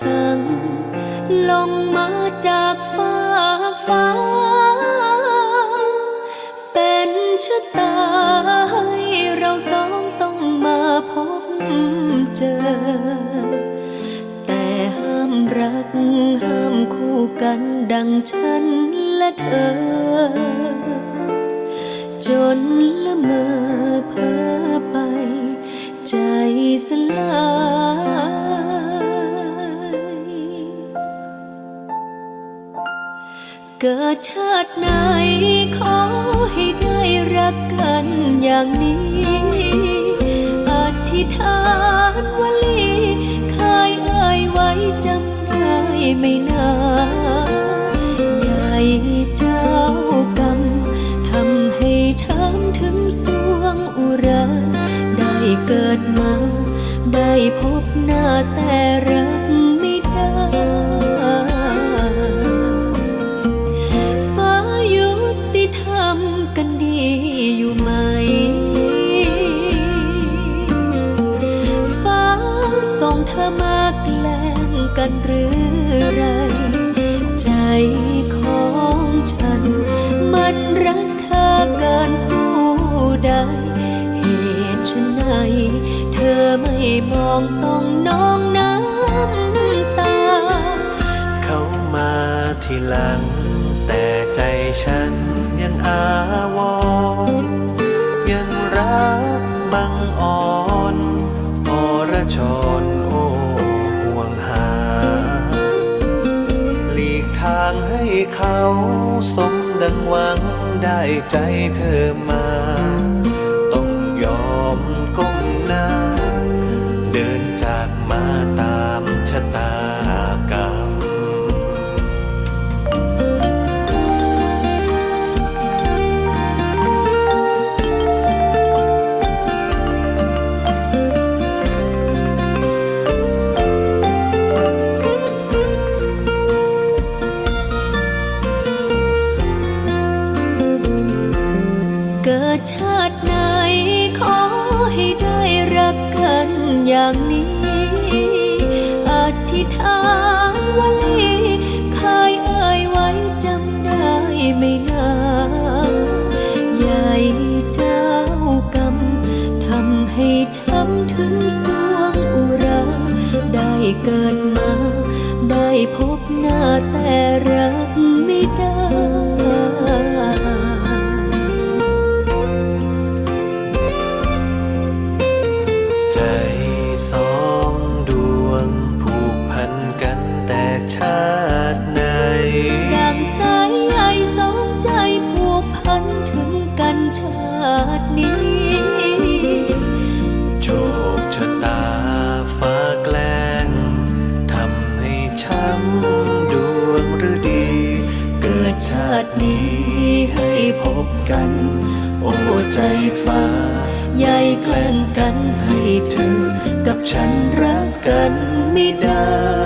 สั่งลงมาจากฟ้าฟ้า แต่ห้ามรัก ห้ามคู่กันดังฉันและเธอ จนละเมอเพ้อไป ใจสลายเกิดชาติไหนขอให้ได้รักกันอย่างนี้ ไม่นานใหญ่เจ้ากรรมทำให้ช้ำถึงสวงอุรา ได้เกิดมา ได้พบหน้าแต่รัก ส่งเธอมาแกล้งกันหรือไร ใจของฉัน มันรักเธอเกินผู้ใด เหตุไฉนเธอไม่มองต้องน้องน้ำตา เขามาทีหลัง แต่ใจฉันยังอาวร เขาสมดังหวังได้ใจเธอมา กิดชาติไหน ขอให้ได้รักกันอย่างนี้ อธิษฐานวลีเคยเอ่ยไว้จำได้ไม่นานใหญ่เจ้ากรรมทำให้ช้ำถึงสวงอุรา ได้เกิดมา ได้พบหน้าแต่รักไม่ได้ สองดวง ผูกพันกันแต่ชาติไหนดังสายใยสองใจผูกพันถึงกันชาตินี้โชคชะตาฟ้าแกล้งทำให้ช้ำดวงหรือดี เกิดชาตินี้ให้พบกัน โอ้ใจฟ้า ใยแกล้งกันให้เธอ กับฉันรักกันไม่ได้